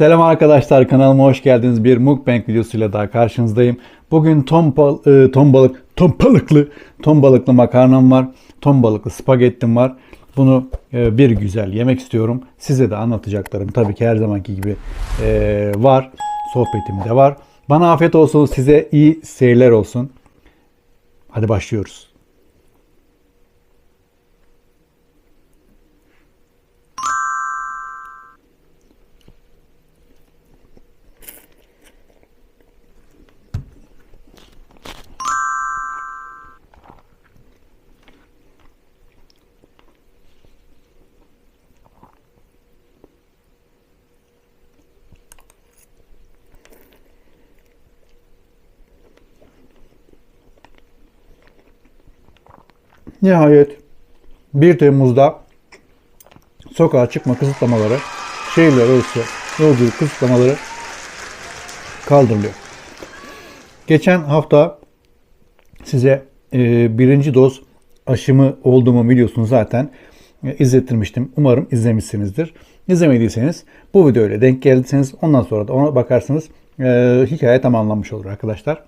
Selam arkadaşlar kanalıma hoş geldiniz. Bir mukbang videosuyla daha karşınızdayım. Bugün ton, bal- e, ton balık, ton balıklı, ton balıklı makarnam var. Ton balıklı spagettim var. Bunu e, bir güzel yemek istiyorum. Size de anlatacaklarım tabii ki her zamanki gibi e, var. Sohbetim de var. Bana afiyet olsun, size iyi seyirler olsun. Hadi başlıyoruz. Nihayet 1 Temmuz'da sokağa çıkma kısıtlamaları, şehirler arası yolculuk kısıtlamaları kaldırılıyor. Geçen hafta size e, birinci doz aşımı olduğumu biliyorsunuz zaten e, izlettirmiştim. Umarım izlemişsinizdir. İzlemediyseniz bu videoyla denk geldiyseniz ondan sonra da ona bakarsınız. E, hikaye tamamlanmış olur arkadaşlar.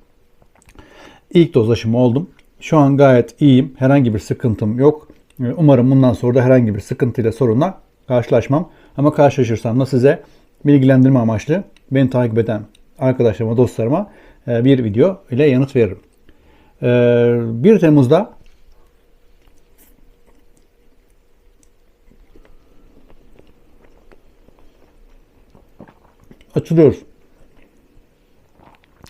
İlk doz aşımı oldum. Şu an gayet iyiyim. Herhangi bir sıkıntım yok. Ee, Umarım bundan sonra da herhangi bir sıkıntıyla sorunla karşılaşmam. Ama karşılaşırsam da size bilgilendirme amaçlı beni takip eden arkadaşlarıma, dostlarıma e, bir video ile yanıt veririm. Ee, 1 Temmuz'da açılıyoruz.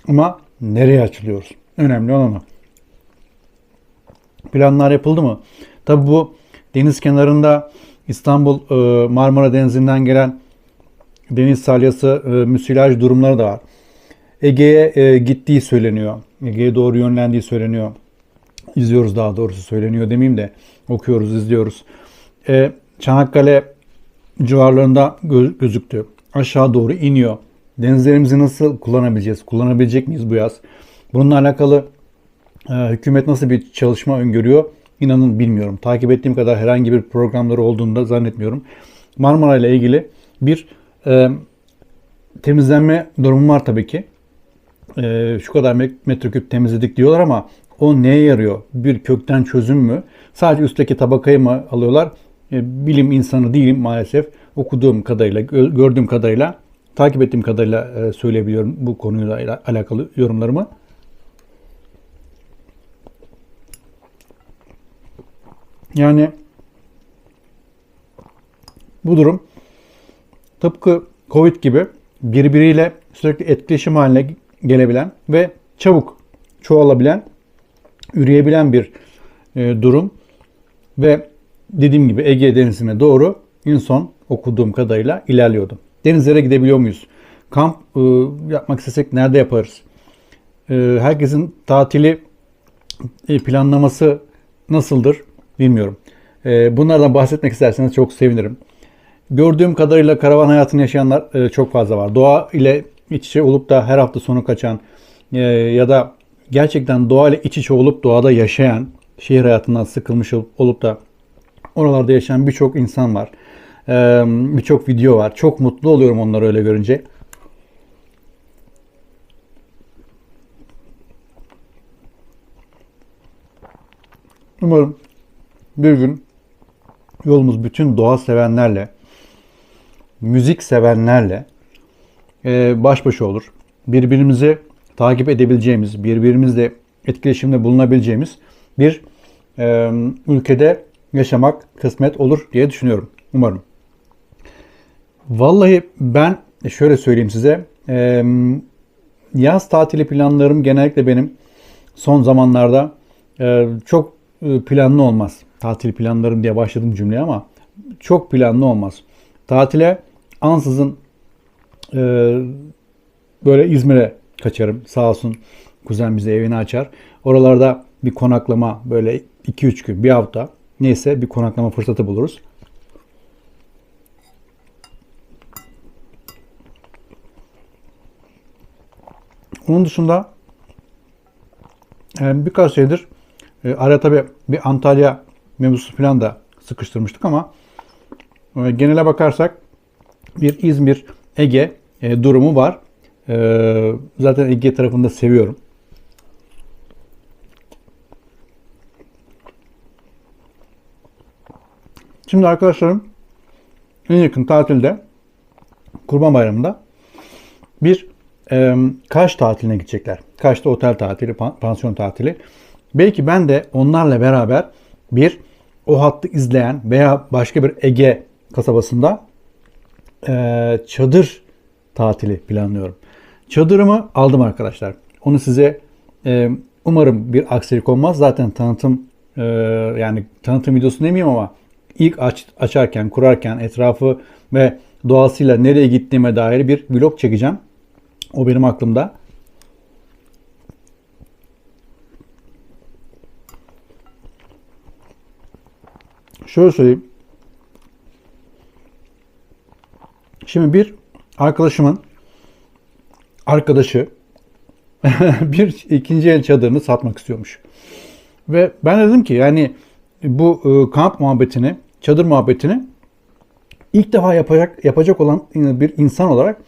Ama nereye açılıyoruz? Önemli olan o. Planlar yapıldı mı? Tabi bu deniz kenarında İstanbul e, Marmara Denizi'nden gelen deniz salyası e, müsilaj durumları da var. Ege'ye e, gittiği söyleniyor. Ege'ye doğru yönlendiği söyleniyor. İzliyoruz daha doğrusu söyleniyor demeyeyim de okuyoruz, izliyoruz. Çanakkale civarlarında gö- gözüktü. Aşağı doğru iniyor. Denizlerimizi nasıl kullanabileceğiz? Kullanabilecek miyiz bu yaz? Bununla alakalı hükümet nasıl bir çalışma öngörüyor? İnanın bilmiyorum. Takip ettiğim kadar herhangi bir programları olduğunu da zannetmiyorum. Marmara ile ilgili bir e, temizlenme durumu var tabii ki. E, şu kadar met- metreküp temizledik diyorlar ama o neye yarıyor? Bir kökten çözüm mü? Sadece üstteki tabakayı mı alıyorlar? E, bilim insanı değilim maalesef. Okuduğum kadarıyla, gö- gördüğüm kadarıyla, takip ettiğim kadarıyla e, söyleyebiliyorum bu konuyla alakalı yorumlarımı. Yani bu durum tıpkı Covid gibi birbiriyle sürekli etkileşim haline gelebilen ve çabuk çoğalabilen, üreyebilen bir e, durum ve dediğim gibi Ege Denizi'ne doğru en son okuduğum kadarıyla ilerliyordum. Denizlere gidebiliyor muyuz? Kamp e, yapmak istesek nerede yaparız? E, herkesin tatili planlaması nasıldır bilmiyorum. E, bunlardan bahsetmek isterseniz çok sevinirim. Gördüğüm kadarıyla karavan hayatını yaşayanlar e, çok fazla var. Doğa ile iç içe olup da her hafta sonu kaçan e, ya da gerçekten doğa ile iç içe olup doğada yaşayan, şehir hayatından sıkılmış olup, olup da oralarda yaşayan birçok insan var. E, birçok video var. Çok mutlu oluyorum onları öyle görünce. Umarım bir gün yolumuz bütün doğa sevenlerle, müzik sevenlerle e, baş başa olur. Birbirimizi takip edebileceğimiz, birbirimizle etkileşimde bulunabileceğimiz bir e, ülkede yaşamak kısmet olur diye düşünüyorum. Umarım. Vallahi ben şöyle söyleyeyim size. e, yaz tatili planlarım genellikle benim son zamanlarda e, çok e, planlı olmaz. Tatil planlarım diye başladım cümleye ama çok planlı olmaz. Tatile ansızın e, böyle İzmir'e kaçarım. Sağ olsun kuzen bize evini açar. Oralarda bir konaklama böyle 2-3 gün, bir hafta neyse bir konaklama fırsatı buluruz. Onun dışında e, birkaç şeydir e, araya tabii bir Antalya mevzusu falan da sıkıştırmıştık ama e, genele bakarsak bir İzmir, Ege e, durumu var. E, zaten Ege tarafında seviyorum. Şimdi arkadaşlarım en yakın tatilde Kurban Bayramı'nda bir e, Kaş tatiline gidecekler. Kaş'ta otel tatili, pan- pansiyon tatili. Belki ben de onlarla beraber bir o hattı izleyen veya başka bir Ege kasabasında e, çadır tatili planlıyorum. Çadırımı aldım arkadaşlar. Onu size e, umarım bir aksilik olmaz. Zaten tanıtım e, yani tanıtım videosu demeyeyim ama ilk aç, açarken, kurarken etrafı ve doğasıyla nereye gittiğime dair bir vlog çekeceğim. O benim aklımda. Şöyle söyleyeyim. Şimdi bir arkadaşımın arkadaşı bir ikinci el çadırını satmak istiyormuş. Ve ben dedim ki yani bu e, kamp muhabbetini, çadır muhabbetini ilk defa yapacak yapacak olan bir insan olarak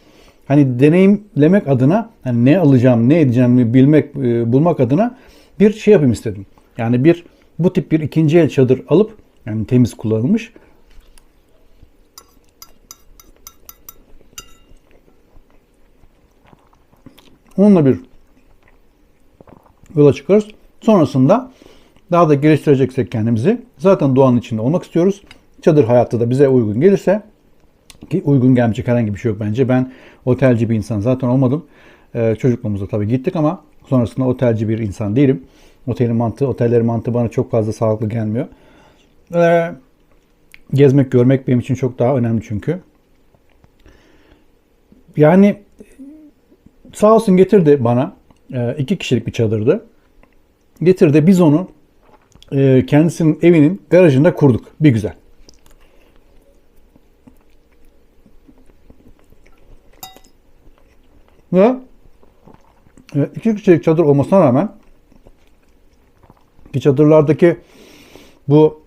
hani deneyimlemek adına hani ne alacağım, ne edeceğimi bilmek, e, bulmak adına bir şey yapayım istedim. Yani bir bu tip bir ikinci el çadır alıp yani temiz kullanılmış Onunla bir yola çıkarız. Sonrasında daha da geliştireceksek kendimizi zaten doğanın içinde olmak istiyoruz. Çadır hayatta da bize uygun gelirse ki uygun gelmeyecek herhangi bir şey yok bence. Ben otelci bir insan zaten olmadım. Ee, çocukluğumuzda tabii gittik ama sonrasında otelci bir insan değilim. Otelin mantığı, otellerin mantığı bana çok fazla sağlıklı gelmiyor. Ee, gezmek, görmek benim için çok daha önemli çünkü. Yani sağ olsun getirdi bana. E, iki kişilik bir çadırdı. Getirdi. Biz onu e, kendisinin evinin garajında kurduk. Bir güzel. Ve e, iki kişilik çadır olmasına rağmen ki çadırlardaki bu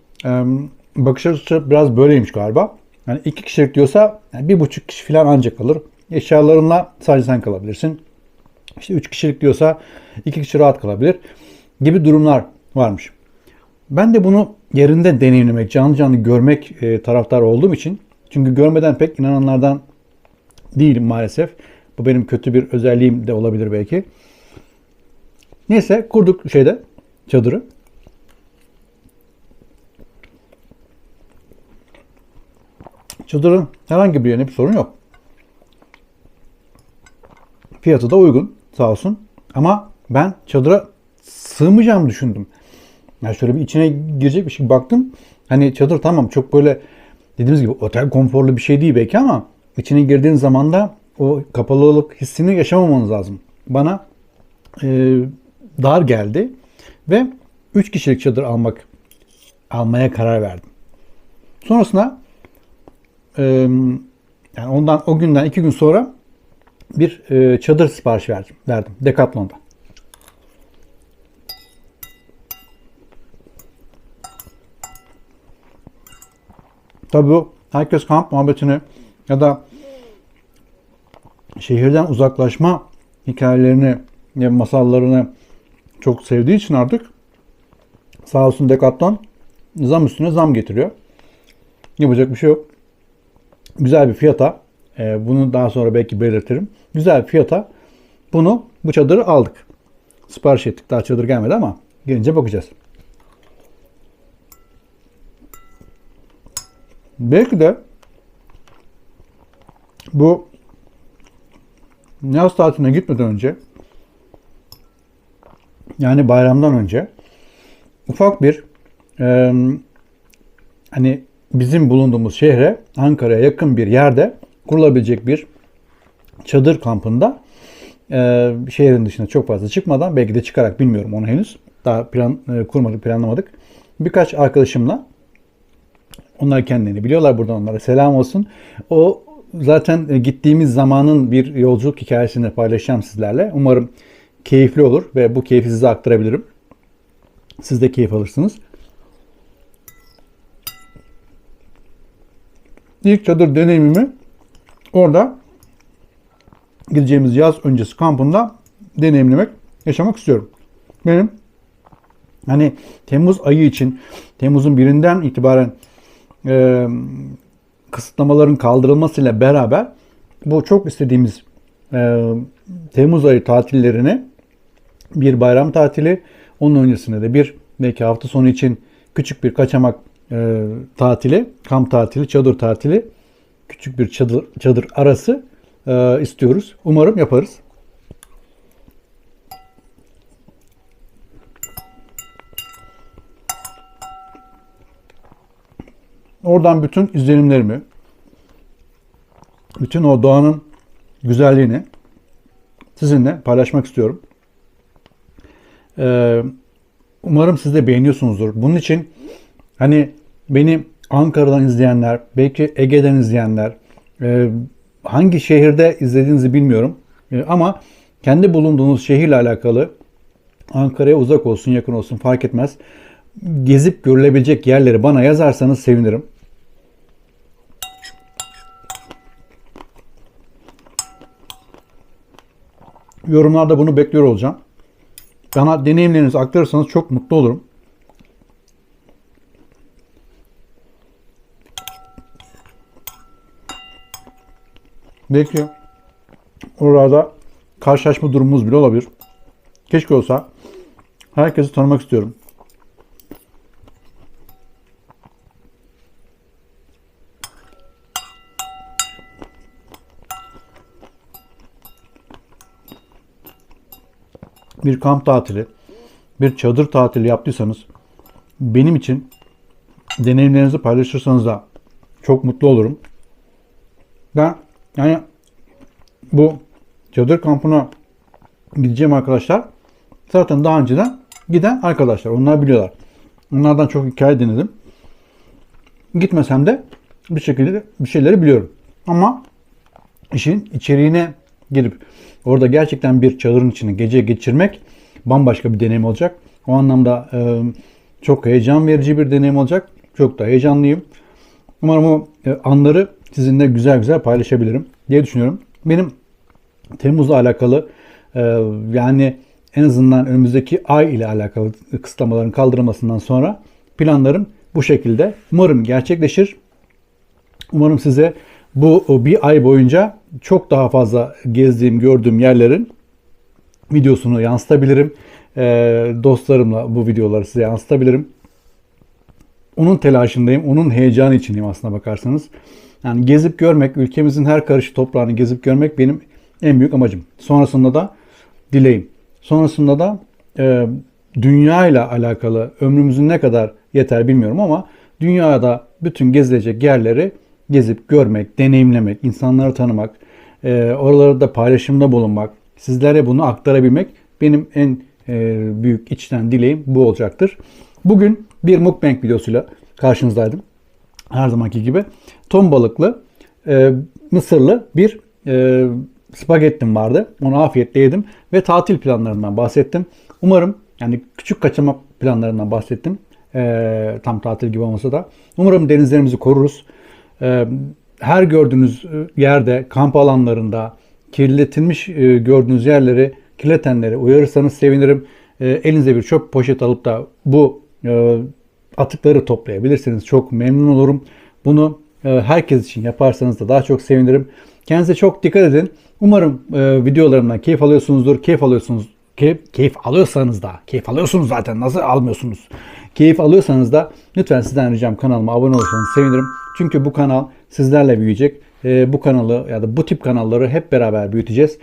bakış açısı biraz böyleymiş galiba. Yani iki kişilik diyorsa yani bir buçuk kişi falan ancak kalır. Eşyalarınla sadece sen kalabilirsin. İşte 3 kişilik diyorsa 2 kişi rahat kalabilir gibi durumlar varmış. Ben de bunu yerinde deneyimlemek, canlı canlı görmek e, taraftar olduğum için çünkü görmeden pek inananlardan değilim maalesef. Bu benim kötü bir özelliğim de olabilir belki. Neyse kurduk şeyde çadırı. Çadırın herhangi bir yerine bir sorun yok. Fiyatı da uygun sağ olsun. Ama ben çadıra sığmayacağımı düşündüm. Yani şöyle bir içine girecek bir şey baktım. Hani çadır tamam çok böyle dediğimiz gibi otel konforlu bir şey değil belki ama içine girdiğin zaman da o kapalılık hissini yaşamamanız lazım. Bana e, dar geldi ve 3 kişilik çadır almak almaya karar verdim. Sonrasında yani ondan o günden iki gün sonra bir çadır sipariş verdim. verdim Decathlon'da. Tabii bu herkes kamp muhabbetini ya da şehirden uzaklaşma hikayelerini ya masallarını çok sevdiği için artık sağ olsun Decathlon zam üstüne zam getiriyor. Yapacak bir şey yok. Güzel bir fiyata e, bunu daha sonra belki belirtirim. Güzel bir fiyata bunu bu çadırı aldık. Sipariş ettik. Daha çadır gelmedi ama gelince bakacağız. Belki de bu yaz tatiline gitmeden önce yani bayramdan önce ufak bir e, hani bizim bulunduğumuz şehre Ankara'ya yakın bir yerde kurulabilecek bir çadır kampında e, şehrin dışına çok fazla çıkmadan belki de çıkarak bilmiyorum onu henüz. Daha plan e, kurmadık, planlamadık. Birkaç arkadaşımla onlar kendilerini biliyorlar. Buradan onlara selam olsun. O zaten e, gittiğimiz zamanın bir yolculuk hikayesini paylaşacağım sizlerle. Umarım keyifli olur ve bu keyfi size aktarabilirim. Siz de keyif alırsınız. İlk çadır deneyimimi orada gideceğimiz yaz öncesi kampında deneyimlemek, yaşamak istiyorum. Benim hani Temmuz ayı için Temmuz'un birinden itibaren e, kısıtlamaların kaldırılmasıyla beraber bu çok istediğimiz e, Temmuz ayı tatillerini bir bayram tatili, onun öncesinde de bir belki hafta sonu için küçük bir kaçamak e, tatili, kamp tatili, çadır tatili, küçük bir çadır, çadır arası e, istiyoruz. Umarım yaparız. Oradan bütün izlenimlerimi, bütün o doğanın güzelliğini sizinle paylaşmak istiyorum. Ee, umarım siz de beğeniyorsunuzdur. Bunun için hani beni Ankara'dan izleyenler, belki Ege'den izleyenler, e, hangi şehirde izlediğinizi bilmiyorum. E, ama kendi bulunduğunuz şehirle alakalı Ankara'ya uzak olsun, yakın olsun fark etmez. Gezip görülebilecek yerleri bana yazarsanız sevinirim. Yorumlarda bunu bekliyor olacağım. Bana deneyimlerinizi aktarırsanız çok mutlu olurum. Belki orada karşılaşma durumumuz bile olabilir. Keşke olsa. Herkesi tanımak istiyorum. bir kamp tatili, bir çadır tatili yaptıysanız benim için deneyimlerinizi paylaşırsanız da çok mutlu olurum. Ben yani bu çadır kampına gideceğim arkadaşlar zaten daha önceden giden arkadaşlar. Onlar biliyorlar. Onlardan çok hikaye dinledim. Gitmesem de bir şekilde bir şeyleri biliyorum. Ama işin içeriğine girip orada gerçekten bir çadırın içine gece geçirmek bambaşka bir deneyim olacak. O anlamda e, çok heyecan verici bir deneyim olacak. Çok da heyecanlıyım. Umarım o e, anları sizinle güzel güzel paylaşabilirim diye düşünüyorum. Benim Temmuz'la alakalı e, yani en azından önümüzdeki ay ile alakalı kısıtlamaların kaldırılmasından sonra planlarım bu şekilde. Umarım gerçekleşir. Umarım size bu bir ay boyunca çok daha fazla gezdiğim, gördüğüm yerlerin videosunu yansıtabilirim. E, dostlarımla bu videoları size yansıtabilirim. Onun telaşındayım, onun heyecanı içindeyim aslına bakarsanız. Yani gezip görmek, ülkemizin her karış toprağını gezip görmek benim en büyük amacım. Sonrasında da dileğim. Sonrasında da e, dünya ile alakalı ömrümüzün ne kadar yeter bilmiyorum ama dünyada bütün gezilecek yerleri gezip görmek, deneyimlemek, insanları tanımak, e, oralarda paylaşımda bulunmak, sizlere bunu aktarabilmek benim en e, büyük içten dileğim bu olacaktır. Bugün bir mukbang videosuyla karşınızdaydım. Her zamanki gibi. Ton balıklı, e, mısırlı bir e, spagettim vardı. Onu afiyetle yedim ve tatil planlarından bahsettim. Umarım yani küçük kaçama planlarından bahsettim. E, tam tatil gibi olmasa da. Umarım denizlerimizi koruruz. E, her gördüğünüz yerde, kamp alanlarında kirletilmiş e, gördüğünüz yerleri, kirletenleri uyarırsanız sevinirim. E, elinize bir çöp poşet alıp da bu e, atıkları toplayabilirsiniz. Çok memnun olurum. Bunu e, herkes için yaparsanız da daha çok sevinirim. Kendinize çok dikkat edin. Umarım e, videolarımdan keyif alıyorsunuzdur. Keyif alıyorsunuz. Keyif, keyif alıyorsanız da, keyif alıyorsunuz zaten nasıl almıyorsunuz? Keyif alıyorsanız da lütfen sizden ricam kanalıma abone olursanız sevinirim. Çünkü bu kanal sizlerle büyüyecek. E, bu kanalı ya da bu tip kanalları hep beraber büyüteceğiz.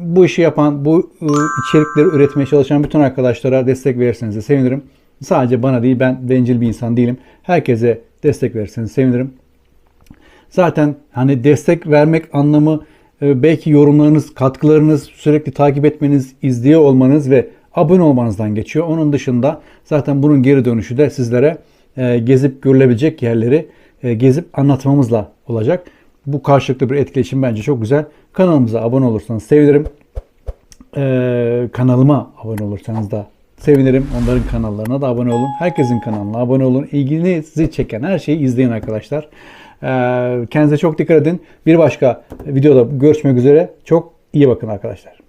Bu işi yapan, bu e, içerikleri üretmeye çalışan bütün arkadaşlara destek verirseniz de sevinirim. Sadece bana değil ben bencil bir insan değilim. Herkese destek verirseniz sevinirim. Zaten hani destek vermek anlamı e, belki yorumlarınız, katkılarınız, sürekli takip etmeniz, izliyor olmanız ve abone olmanızdan geçiyor. Onun dışında zaten bunun geri dönüşü de sizlere e, gezip görülebilecek yerleri e, gezip anlatmamızla olacak. Bu karşılıklı bir etkileşim bence çok güzel. Kanalımıza abone olursanız sevinirim. Ee, kanalıma abone olursanız da sevinirim. Onların kanallarına da abone olun. Herkesin kanalına abone olun. İlginizi çeken her şeyi izleyin arkadaşlar. E, kendinize çok dikkat edin. Bir başka videoda görüşmek üzere. Çok iyi bakın arkadaşlar.